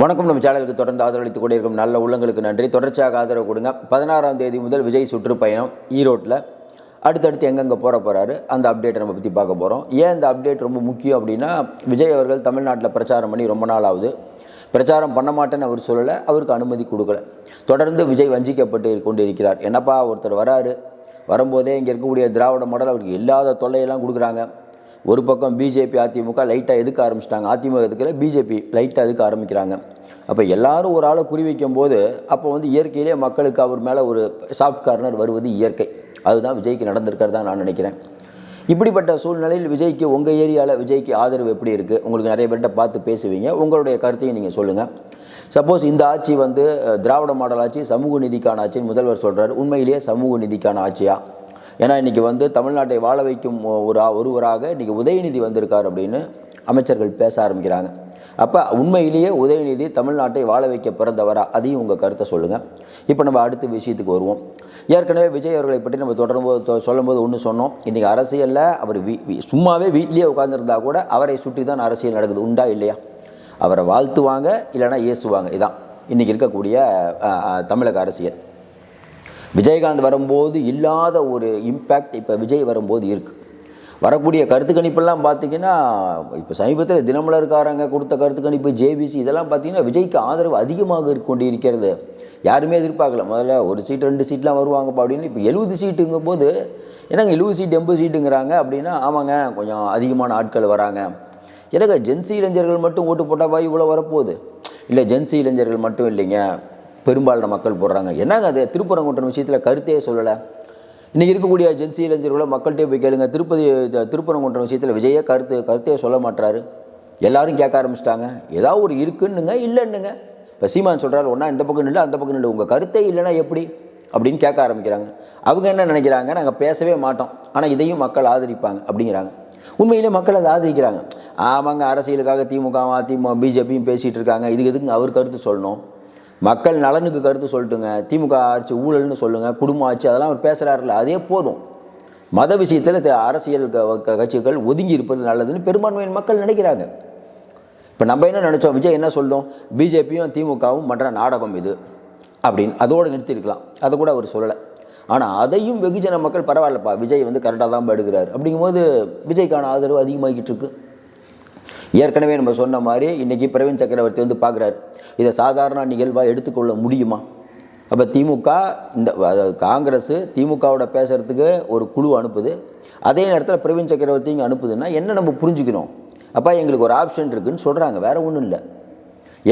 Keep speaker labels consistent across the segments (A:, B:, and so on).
A: வணக்கம். நம்ம சேனலுக்கு தொடர்ந்து ஆதரவளித்துக் கொண்டிருக்கும் நல்ல உள்ளங்களுக்கு நன்றி. தொடர்ச்சியாக ஆதரவு கொடுங்க. பதினாறாம் தேதி முதல் விஜய் சுற்றுப்பயணம் ஈரோட்டில். அடுத்தடுத்து எங்கெங்கே போகிற போகிறாரு அந்த அப்டேட்டை நம்ம பற்றி பார்க்க போகிறோம் ஏன் இந்த அப்டேட் ரொம்ப முக்கியம் அப்படின்னா விஜய் அவர்கள் தமிழ்நாட்டில் பிரச்சாரம் பண்ணி ரொம்ப நாள் ஆகுது. பிரச்சாரம் பண்ண மாட்டேன்னு அவர் சொல்லலை அவருக்கு அனுமதி கொடுக்கல. தொடர்ந்து விஜய் வஞ்சிக்கப்பட்டு கொண்டிருக்கிறார். என்னப்பா ஒருத்தர் வராரு. வரும்போதே இங்கே இருக்கக்கூடிய திராவிட மாடல் அவருக்கு இல்லாத தொல்லையெல்லாம் கொடுக்குறாங்க. ஒரு பக்கம் பிஜேபி அதிமுக லைட்டாக எதுக்க ஆரம்பிச்சிட்டாங்க? அதிமுக எதுக்கல பிஜேபி லைட்டாக எதுக்க ஆரம்பிக்கிறாங்க? அப்போ எல்லாரும் ஒரு ஆளை குறி வைக்கும் போது அப்போ வந்து இயற்கையிலே மக்களுக்கு அவர் மேலே ஒரு சாஃப்ட் கார்னர் வருவது இயற்கை. அதுதான் விஜய்க்கு நடந்திருக்கிறதா நான் நினைக்கிறேன். இப்படிப்பட்ட சூழ்நிலையில் விஜய்க்கு உங்கள் ஏரியாவில் விஜய்க்கு ஆதரவு எப்படி இருக்குது உங்களுக்கு நிறைய பேர்கிட்ட பார்த்து பேசுவீங்க. உங்களுடைய கருத்தையும் நீங்கள் சொல்லுங்கள் சப்போஸ் இந்த ஆட்சி வந்து திராவிட மாடல் ஆட்சி சமூக நிதிக்கான ஆட்சின்னு முதல்வர் சொல்கிறார் உண்மையிலேயே சமூக நிதிக்கான ஆட்சியாக ஏன்னா இன்றைக்கி வந்து தமிழ்நாட்டை வாழ வைக்கும் ஒரு ஒருவராக இன்றைக்கி உதயநிதி வந்திருக்கார் அப்படின்னு அமைச்சர்கள் பேச ஆரம்பிக்கிறாங்க. அப்போ உண்மையிலேயே உதயநிதி தமிழ்நாட்டை வாழ வைக்க பிறந்தவரா? அதையும் உங்கள் கருத்தை சொல்லுங்கள் இப்போ நம்ம அடுத்த விஷயத்துக்கு வருவோம். ஏற்கனவே விஜய் அவர்களை பற்றி நம்ம தொடரும்போது சொல்லும்போது ஒன்று சொன்னோம். இன்றைக்கி அரசியலில் அவர் வீ சும்மாவே வீட்லேயே உட்காந்துருந்தா கூட அவரை சுற்றி தான் அரசியல் நடக்குது. உண்டா இல்லையா? அவரை வாழ்த்துவாங்க இல்லைன்னா ஏசுவாங்க. இதான். இன்றைக்கி இருக்கக்கூடிய தமிழக அரசியல். விஜயகாந்த் வரும்போது இல்லாத ஒரு இம்பேக்ட் இப்போ விஜய் வரும்போது இருக்குது வரக்கூடிய கருத்து கணிப்பெல்லாம் பார்த்தீங்கன்னா இப்போ சமீபத்தில் தினமலர்காரங்க கொடுத்த கருத்து கணிப்பு ஜேபிசி இதெல்லாம் பார்த்தீங்கன்னா விஜய்க்கு ஆதரவு அதிகமாக கொண்டு இருக்கிறது யாருமே எதிர்பார்க்கல. முதல்ல ஒரு சீட் ரெண்டு சீட்லாம் வருவாங்கப்பா அப்படின்னு. இப்போ எழுபது சீட்டுங்கும் போது என்னங்க எழுபது சீட் எண்பது சீட்டுங்கிறாங்க அப்படின்னா ஆமாங்க கொஞ்சம் அதிகமான ஆட்கள் வராங்க. எனக்கு ஜென்சி இளைஞர்கள் மட்டும் ஓட்டு போட்டாவா இவ்வளோ வரப்போகுது. இல்லை ஜென்சி இளைஞர்கள் மட்டும் இல்லைங்க. பெரும்பாலான மக்கள் போடுறாங்க. என்னங்க அது? திருப்பரங்குன்றம் விஷயத்தில் கருத்தே சொல்லலை. இன்றைக்கி இருக்கக்கூடிய ஜென்சி இளைஞர்களை மக்கள்கிட்டே போய் கேளுங்க. திருப்பதி த- திருப்பரங்குன்றம் விஷயத்தில் விஜயே கருத்து கருத்தே சொல்ல மாட்டாரு எல்லாரும் கேட்க ஆரம்பிச்சிட்டாங்க. ஏதாவது ஒரு இருக்குன்னுங்க இல்லைன்னுங்க. இப்போ சீமான் சொல்கிறாரு ஒன்றா இந்த பக்கம் இல்லை அந்த பக்கம் இல்லை உங்கள் கருத்தே இல்லைன்னா எப்படி? அப்படின்னு கேட்க ஆரம்பிக்கிறாங்க. அவங்க என்ன நினைக்கிறாங்க? நாங்கள் பேசவே மாட்டோம். ஆனால் இதையும் மக்கள் ஆதரிப்பாங்க அப்படிங்கிறாங்க. உண்மையிலே மக்கள் அதை ஆதரிக்கிறாங்க. ஆமாங்க அரசியலுக்காக திமுக அதிமுக பிஜேபியும் பேசிகிட்டு இருக்காங்க. இதுக்கு எதுக்கு அவர் கருத்து சொல்லணும்? மக்கள் நலனுக்கு கருத்து சொல்லட்டுங்க. திமுக ஆட்சி ஊழல்னு சொல்லுங்கள் குடும்ப ஆட்சி அதெல்லாம் அவர் பேசுகிறாருல அதே போதும். மத விஷயத்தில் அரசியல் க- க- கட்சிகள் ஒதுங்கி இருப்பது நல்லதுன்னு பெரும்பான்மையின் மக்கள் நினைக்கிறாங்க. இப்போ நம்ம என்ன நினச்சோம்? விஜய் என்ன சொல்லும்? பிஜேபியும் திமுகவும் பண்ணுற நாடகம் இது அப்படின்னு அதோடு நிறுத்தியிருக்கலாம் அதை கூட அவர் சொல்லலை. ஆனால் அதையும் வெகுஜன மக்கள் பரவாயில்லப்பா. விஜய் வந்து கரெக்டாக தான் எடுக்கிறார் அப்படிங்கும்போது விஜய்க்கான ஆதரவு அதிகமாகிட்டு இருக்குது ஏற்கனவே நம்ம சொன்ன மாதிரி இன்றைக்கி பிரவீன் சக்கரவர்த்தி வந்து பார்க்குறாரு. இதை சாதாரண நிகழ்வாக எடுத்துக்கொள்ள முடியுமா? அப்போ திமுக இந்த அதாவது காங்கிரஸ் திமுகவோட பேசுகிறதுக்கு ஒரு குழு அனுப்புது. அதே நேரத்தில் பிரவீன் சக்கரவர்த்தி இங்கே அனுப்புதுன்னா என்ன நம்ம புரிஞ்சுக்கணும்? அப்போ எங்களுக்கு ஒரு ஆப்ஷன் இருக்குதுன்னு சொல்கிறாங்க வேறு ஒன்றும் இல்லை.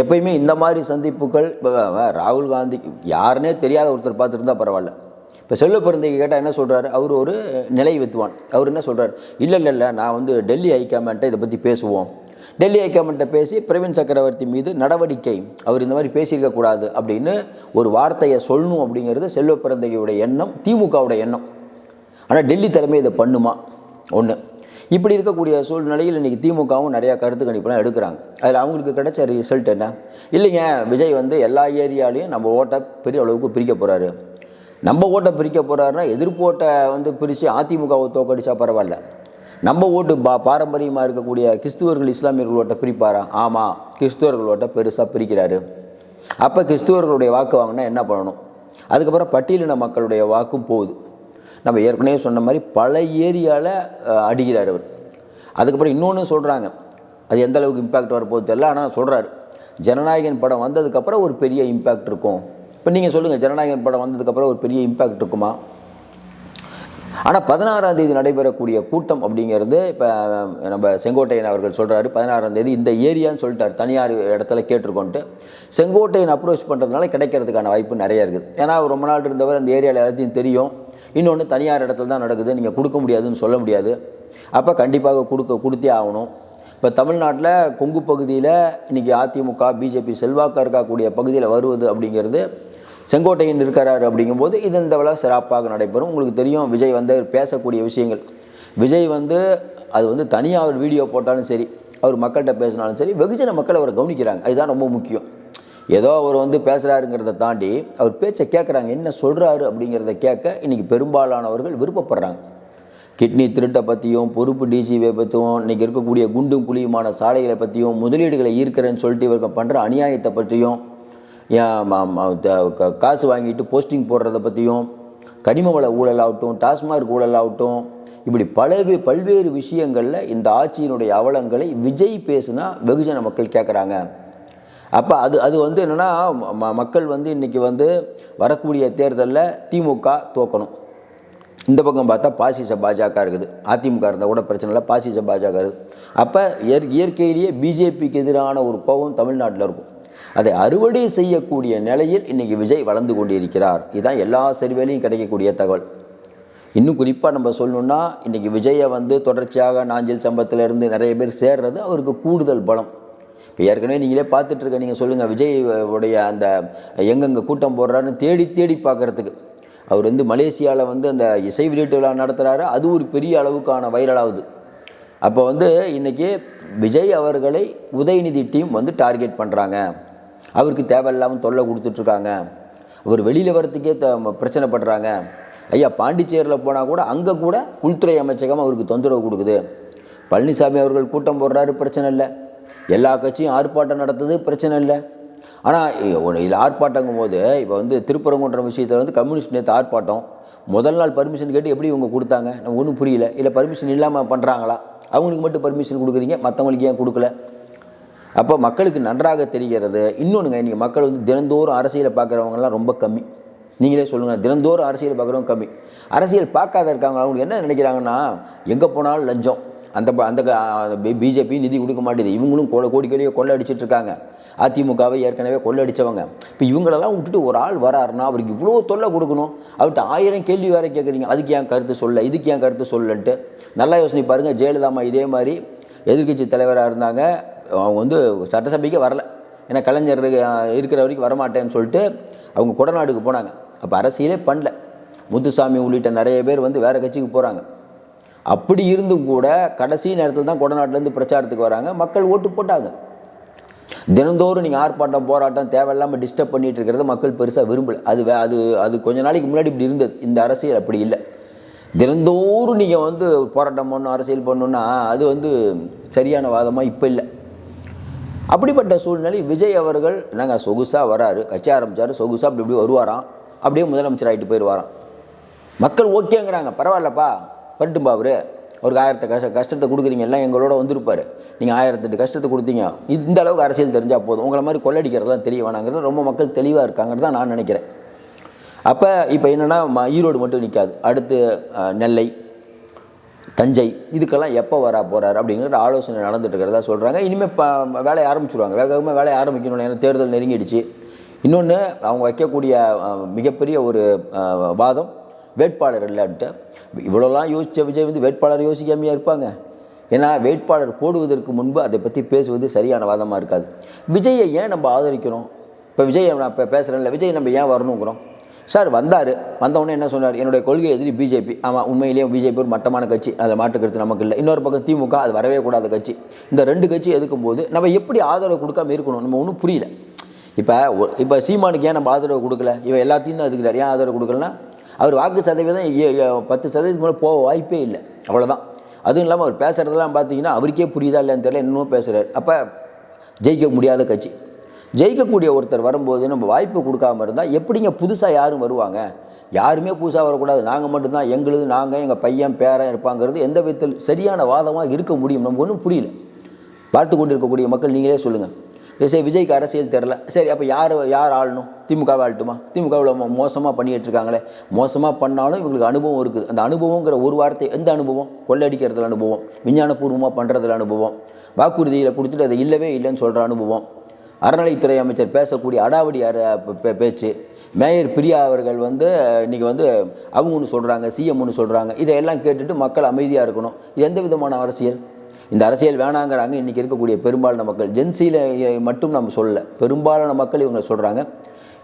A: எப்பயுமே இந்த மாதிரி சந்திப்புகள் ராகுல் காந்தி யாருன்னே தெரியாத ஒருத்தர் பார்த்துருந்தா பரவாயில்ல. இப்போ செல்வ பிறந்தைக்கு கேட்டால் என்ன சொல்கிறாரு அவர் ஒரு நிலை வித்துவான். அவர் என்ன சொல்கிறார் இல்லை இல்லை இல்லை நான் வந்து டெல்லி ஹைகமாண்ட்டை இதை பற்றி பேசுவோம். டெல்லி ஹைகமெண்ட்டை பேசி பிரவீன் சக்கரவர்த்தி மீது நடவடிக்கை. அவர் இந்த மாதிரி பேசியிருக்கக்கூடாது அப்படின்னு ஒரு வார்த்தையை சொல்லணும் அப்படிங்கிறது செல்வ பிறந்தகையுடைய எண்ணம் திமுகவுடைய எண்ணம். ஆனால் டெல்லி தலைமை இதை பண்ணுமா? ஒன்று இப்படி இருக்கக்கூடிய சூழ்நிலையில் இன்றைக்கி திமுகவும் நிறையா கருத்து கணிப்புலாம் எடுக்கிறாங்க. அதில் அவங்களுக்கு கிடைச்ச ரிசல்ட் என்ன? இல்லைங்க விஜய் வந்து எல்லா ஏரியாலையும் நம்ம ஓட்டை பெரிய அளவுக்கு பிரிக்க போகிறாரு நம்ம ஓட்டை பிரிக்க போகிறாருன்னா எதிர்ப்பு ஓட்டை வந்து பிரித்து அதிமுகவை தோக்கடிச்சா பரவாயில்ல. நம்ம ஓட்டு பா பாரம்பரியமாக இருக்கக்கூடிய கிறிஸ்துவர்கள் இஸ்லாமியர்கள் ஓட்டை பிரிப்பாரா? ஆமாம் கிறிஸ்துவர்கள் பெருசாக பிரிக்கிறாரு. அப்போ கிறிஸ்துவர்களுடைய வாக்கு வாங்கினா என்ன பண்ணணும்? அதுக்கப்புறம் பட்டியலின மக்களுடைய வாக்கும் போகுது. நம்ம ஏற்கனவே சொன்ன மாதிரி பல ஏரியாவில் அடிக்கிறார் அவர். அதுக்கப்புறம் இன்னொன்று சொல்கிறாங்க அது எந்த அளவுக்கு இம்பேக்ட் வரப்போகுது தெரியல ஆனால் சொல்கிறாரு ஜனநாயகன் படம் வந்ததுக்கப்புறம் ஒரு பெரிய இம்பேக்ட் இருக்கும். இப்போ நீங்கள் சொல்லுங்கள் ஜனநாயகன் படம் வந்ததுக்கப்புறம் ஒரு பெரிய இம்பேக்ட் இருக்குமா? ஆனால் பதினாறாம் தேதி நடைபெறக்கூடிய கூட்டம் அப்படிங்கிறது இப்போ நம்ம செங்கோட்டையன் அவர்கள் சொல்கிறாரு பதினாறாம் தேதி இந்த ஏரியான்னு சொல்லிட்டார். தனியார் இடத்துல கேட்டிருக்கோன்ட்டு. செங்கோட்டையன் அப்ரோச் பண்ணுறதுனால கிடைக்கிறதுக்கான வாய்ப்பு நிறைய இருக்குது. ஏன்னா அவர் ரொம்ப நாள் இருந்தவர் அந்த ஏரியாவில் எல்லாத்தையும் தெரியும். இன்னொன்று தனியார் இடத்துல தான் நடக்குது. நீங்கள் கொடுக்க முடியாதுன்னு சொல்ல முடியாது. அப்போ கண்டிப்பாக கொடுக்க கொடுத்தே ஆகணும். இப்போ தமிழ்நாட்டில் கொங்கு பகுதியில் இன்றைக்கி அதிமுக பிஜேபி செல்வாக்காக இருக்கக்கூடிய பகுதியில் வருவது அப்படிங்கிறது செங்கோட்டையன் இருக்கிறாரு அப்படிங்கும்போது இது இந்த விழா சிறப்பாக நடைபெறும். உங்களுக்கு தெரியும் விஜய் வந்து பேசக்கூடிய விஷயங்கள். விஜய் வந்து அது வந்து தனியாக அவர் வீடியோ போட்டாலும் சரி அவர் மக்கள்கிட்ட பேசினாலும் சரி வெகுஜன மக்கள் அவரை கவனிக்கிறாங்க. அதுதான் ரொம்ப முக்கியம். ஏதோ அவர் வந்து பேசுகிறாருங்கிறத தாண்டி அவர் பேச்சை கேட்குறாங்க என்ன சொல்கிறாரு அப்படிங்கிறத கேட்க இன்றைக்கி பெரும்பாலானவர்கள் விருப்பப்படுறாங்க. கிட்னி திருட்டை பற்றியும் பொறுப்பு டிஜிபியை பற்றியும் இன்றைக்கி இருக்கக்கூடிய குண்டும் குழியுமான சாலைகளை பற்றியும் முதலீடுகளை ஈர்க்கிறேன்னு சொல்லிட்டு இவருக்கு பண்ணுற அநியாயத்தை பற்றியும் காசு வாங்கிட்டு போஸ்டிங் போடுறத பற்றியும் கனிம வள ஊழல் ஆகட்டும் டாஸ்மார்க் ஊழல் ஆகட்டும் இப்படி பலவே பல்வேறு விஷயங்களில் இந்த ஆட்சியினுடைய அவலங்களை விஜய் பேசுனா வெகுஜன மக்கள் கேட்குறாங்க அப்போ அது அது வந்து என்னென்னா மக்கள் வந்து இன்றைக்கி வந்து வரக்கூடிய தேர்தலில் திமுக தோக்கணும். இந்த பக்கம் பார்த்தா பாசிச பாஜக இருக்குது. அதிமுக இருந்தால் கூட பிரச்சனை இல்லை பாசிச பாஜக இருக்குது. அப்போ இயற் இயற்கையிலேயே பிஜேபிக்கு எதிரான ஒரு கோபம் தமிழ்நாட்டில் இருக்கும். அதை அறுவடை செய்யக்கூடிய நிலையில் இன்றைக்கி விஜய் வளர்ந்து கொண்டிருக்கிறார். இதுதான் எல்லா சர்வேலையும் கிடைக்கக்கூடிய தகவல். இன்னும் குறிப்பாக நம்ம சொல்லணும்னா இன்றைக்கி விஜயை வந்து தொடர்ச்சியாக நாஞ்சில் சம்பத்திலேருந்து நிறைய பேர் சேர்றது அவருக்கு கூடுதல் பலம். இப்போ ஏற்கனவே நீங்களே பார்த்துட்ருக்க நீங்கள் சொல்லுங்கள் விஜய் உடைய அந்த எங்கெங்கே கூட்டம் போடுறாருன்னு தேடி தேடி பார்க்குறதுக்கு. அவர் வந்து மலேசியாவில் வந்து அந்த இசை வெளியீட்டு விழா நடத்துகிறாரு அது ஒரு பெரிய அளவுக்கான வைரல் ஆகுது. அப்போ வந்து இன்றைக்கி விஜய் அவர்களை உதயநிதி டீம் வந்து டார்கெட் பண்ணுறாங்க அவருக்கு தேவையில்லாமல் தொல்லை கொடுத்துட்ருக்காங்க. அவர் வெளியில் வரத்துக்கே த பிரச்சனை பண்ணுறாங்க ஐயா பாண்டிச்சேரியில் போனால் கூட அங்கே கூட உள்துறை அமைச்சகம் அவருக்கு தொந்தரவு கொடுக்குது. பழனிசாமி அவர்கள் கூட்டம் போடுறாரு பிரச்சனை இல்லை. எல்லா கட்சியும் ஆர்ப்பாட்டம் நடத்துது பிரச்சனை இல்லை. ஆனால் இது ஆர்ப்பாட்டங்கும் போது இப்போ வந்து திருப்பரங்குன்ற விஷயத்தில் வந்து கம்யூனிஸ்ட் நேற்று ஆர்ப்பாட்டம். முதல் நாள் பர்மிஷன் கேட்டு எப்படி இவங்க கொடுத்தாங்க? நம்ம ஒன்றும் புரியல. இல்லை பர்மிஷன் இல்லாமல் பண்ணுறாங்களா அவங்களுக்கு மட்டும் பர்மிஷன் கொடுக்குறீங்க மற்றவங்களுக்கு ஏன் கொடுக்கல? அப்போ மக்களுக்கு நன்றாக தெரிகிறது. இன்னொன்றுங்க நீங்கள் மக்கள் வந்து தினந்தோறும் அரசியலை பார்க்குறவங்கலாம் ரொம்ப கம்மி. நீங்களே சொல்லுங்கள் தினந்தோறும் அரசியல் பார்க்குறவங்க கம்மி. அரசியல் பார்க்காத இருக்காங்க அவங்க என்ன நினைக்கிறாங்கன்னா எங்கே போனாலும் லஞ்சம். அந்த ப- அந்த பிஜேபி நிதி கொடுக்க மாட்டேது. இவங்களும் கொலை கோடி கோடியை கொள்ளை அடிச்சிட்டு இருக்காங்க அதிமுகவை ஏற்கனவே கொள்ளடிச்சவங்க. இப்போ இவங்களெல்லாம் விட்டுட்டு ஒரு ஆள் வராருன்னா அவருக்கு இவ்வளோ தொல்லை கொடுக்கணும். அவர்கிட்ட ஆயிரம் கேள்வி வேற கேட்குறீங்க அதுக்கு ஏன் கருத்து சொல்ல இதுக்கு ஏன் கருத்து சொல்லன்ட்டு. நல்லா யோசனை பாருங்கள் ஜெயலலிதாமா இதே மாதிரி எதிர்க்கட்சி தலைவராக இருந்தாங்க. அவங்க வந்து சட்டசபைக்கே வரல. ஏன்னா கலைஞர் இருக்கிற வரைக்கும் வரமாட்டேன்னு சொல்லிட்டு அவங்க கொடநாடுக்கு போனாங்க. அப்போ அரசியலே பண்ணல. முத்துசாமி உள்ளிட்ட நிறைய பேர் வந்து வேறு கட்சிக்கு போகிறாங்க அப்படி இருந்தும் கூட கடைசி நேரத்தில் தான் கொடநாட்டிலேருந்து பிரச்சாரத்துக்கு வராங்க. மக்கள் ஓட்டு போட்டாங்க. தினந்தோறும் நீங்கள் ஆர்ப்பாட்டம் போராட்டம் தேவையில்லாமல் டிஸ்டர்ப் பண்ணிகிட்டு இருக்கிறத மக்கள் பெருசாக விரும்பல. அது வே அது அது கொஞ்ச நாளைக்கு முன்னாடி இப்படி இருந்தது. இந்த அரசியல் அப்படி இல்லை. தினந்தோறும் நீங்கள் வந்து போராட்டம் பண்ணணும் அரசியல் பண்ணணுன்னா அது வந்து சரியான வாதமாக இப்போ இல்லை. அப்படிப்பட்ட சூழ்நிலை விஜய் அவர்கள் நாங்கள் சொகுசாக வராரு கட்சி ஆரம்பிச்சாரு சொகுசாக அப்படி இப்படி வருவாராம் அப்படியே முதலமைச்சர் ஆகிட்டு போயிடுவாராம். மக்கள் ஓகேங்கிறாங்க பரவாயில்லப்பா வரட்டும்பா அவர். அவருக்கு ஆயிரத்தை கஷ்ட கஷ்டத்தை கொடுக்குறீங்க எல்லாம் எங்களோட வந்திருப்பாரு. நீங்கள் ஆயிரத்தெட்டு கஷ்டத்தை கொடுத்தீங்க இந்த அளவுக்கு அரசியல் தெரிஞ்சால் போதும். உங்களை மாதிரி கொள்ளடிக்கிறதெல்லாம் தெரிய வேணாங்கிறது ரொம்ப மக்கள் தெளிவாக இருக்காங்கிறது தான் நான் நினைக்கிறேன். அப்போ இப்போ என்னென்னா ஈரோடு மட்டும் நிற்காது அடுத்து நெல்லை தஞ்சை இதுக்கெல்லாம் எப்போ வரா போகிறார் அப்படிங்கிற ஆலோசனை நடந்துட்டு இருக்கிறதா சொல்கிறாங்க இனிமேல் ப வேலையை ஆரம்பிச்சிடுவாங்க வேக வேகமாக வேலையை ஆரம்பிக்கணும் ஏன்னா தேர்தல் நெருங்கிடுச்சு. இன்னொன்று அவங்க வைக்கக்கூடிய மிகப்பெரிய ஒரு வாதம் வேட்பாளர் இல்லைன்ட்டு. இவ்வளோலாம் யோசித்த விஜய் வந்து வேட்பாளர் யோசிக்காமையாக இருப்பாங்க. ஏன்னா வேட்பாளர் போடுவதற்கு முன்பு அதை பற்றி பேசுவது சரியான வாதமாக இருக்காது. விஜயை ஏன் நம்ம ஆதரிக்கிறோம்? இப்போ விஜய் நான் இப்போ பேசுகிறேன்ல விஜய் நம்ம ஏன் வரணுங்கிறோம்? சார் வந்தார். வந்தவொடனே என்ன சொன்னார்? என்னுடைய கொள்கை எதிரி பிஜேபி. ஆமாம் உண்மையிலேயே பிஜேபி ஒரு மட்டமான கட்சி. அதில் மாற்றுக்கிறது நமக்கு இல்லை. இன்னொரு பக்கம் திமுக அது வரவே கூடாத கட்சி. இந்த ரெண்டு கட்சி எதுக்கும் போது நம்ம எப்படி ஆதரவு கொடுக்காம இருக்கணும்? நம்ம ஒன்றும் புரியல. இப்போ இப்போ சீமானுக்கு ஏன் நம்ம ஆதரவு கொடுக்கல? இவன் எல்லாத்தையும் தான் அதுக்கிறார் ஏன் ஆதரவு கொடுக்கலன்னா அவர் வாக்கு சதவீதம் பத்து சதவீதத்துக்கு மேலே போக வாய்ப்பே இல்லை. அவ்வளோதான் அதுவும் இல்லாமல் அவர் பேசுகிறதெல்லாம் பார்த்தீங்கன்னா அவருக்கே புரியுதா இல்லைன்னு தெரியல. இன்னும் பேசுகிறார் அப்போ ஜெயிக்க முடியாத கட்சி. ஜெயிக்கக்கூடிய ஒருத்தர் வரும்போது நம்ம வாய்ப்பு கொடுக்காம இருந்தால் எப்படிங்க புதுசாக யாரும் வருவாங்க? யாருமே புதுசாக வரக்கூடாது. நாங்கள் மட்டும்தான். எங்களுது நாங்கள் எங்கள் பையன் பேரன் இருப்பாங்கிறது எந்த விதத்தில் சரியான வாதமாக இருக்க முடியும்? நமக்கு ஒன்றும் புரியல. பார்த்து கொண்டு இருக்கக்கூடிய மக்கள் நீங்களே சொல்லுங்கள் சரி விஜய்க்கு அரசியல் தெரில சரி அப்போ யார் யார் ஆளணும்? திமுக ஆளட்டுமா? திமுக இவ்வளோ மோசமாக பண்ணிகிட்டு இருக்காங்களே மோசமாக பண்ணாலும் இவங்களுக்கு அனுபவம் இருக்குது. அந்த அனுபவங்கிற ஒரு வார்த்தை எந்த அனுபவம்? கொள்ளடிக்கிறதுல அனுபவம். விஞ்ஞானபூர்வமாக பண்ணுறதுல அனுபவம். வாக்குறுதியில் கொடுத்துட்டு அது இல்லவே இல்லைன்னு சொல்கிற அனுபவம். அறநிலைத்துறை அமைச்சர் பேசக்கூடிய அடாவடி பேச்சு. மேயர் பிரியா அவர்கள் வந்து இன்றைக்கி வந்து அவங்க ஒன்று சொல்கிறாங்க சிஎம் ஒன்று சொல்கிறாங்க இதையெல்லாம் கேட்டுட்டு மக்கள் அமைதியாக இருக்கணும். இது எந்த விதமான அரசியல்? இந்த அரசியல் வேணாங்கிறாங்க. இன்றைக்கி இருக்கக்கூடிய பெரும்பாலான மக்கள். ஜென்சியில் மட்டும் நம்ம சொல்லலை. பெரும்பாலான மக்கள் இவங்க சொல்கிறாங்க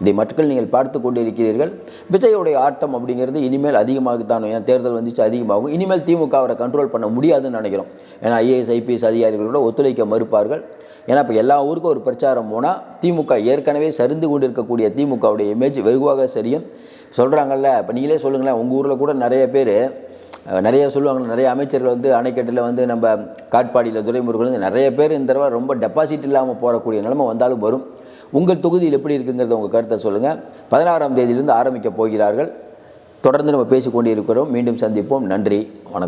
A: இதை மக்கள் நீங்கள் பார்த்து கொண்டு இருக்கிறீர்கள் விஜயோடைய ஆட்டம் அப்படிங்கிறது இனிமேல் அதிகமாகத்தான் ஏன்னா தேர்தல் வந்துச்சு அதிகமாகும். இனிமேல் திமுக அவரை கண்ட்ரோல் பண்ண முடியாதுன்னு நினைக்கிறோம். ஏன்னா ஐஏஎஸ் ஐபிஎஸ் அதிகாரிகளோட ஒத்துழைக்க மறுப்பார்கள். ஏன்னா இப்போ எல்லா ஊருக்கும் ஒரு பிரச்சாரம் போனால் திமுக ஏற்கனவே சரிந்து கொண்டு இருக்கக்கூடிய திமுகவுடைய இமேஜ் வெகுவாக சரியும். சொல்கிறாங்கல்ல இப்போ நீங்களே சொல்லுங்களேன் உங்கள் ஊரில் கூட நிறைய பேர் நிறைய சொல்லுவாங்க நிறைய அமைச்சர்கள் வந்து அணைக்கட்டில் வந்து நம்ம காட்பாடியில் துறைமுருகன் வந்து நிறைய பேர் இந்த தடவை ரொம்ப டெபாசிட் இல்லாமல் போகக்கூடிய நிலைமை வந்தாலும் வரும். உங்கள் தொகுதியில் எப்படி இருக்குங்கிறத உங்கள் கருத்தை சொல்லுங்கள் பதினாறாம் தேதியிலிருந்து ஆரம்பிக்க போகிறார்கள். தொடர்ந்து நம்ம பேசிக்கொண்டு இருக்கிறோம் மீண்டும் சந்திப்போம். நன்றி. வணக்கம்.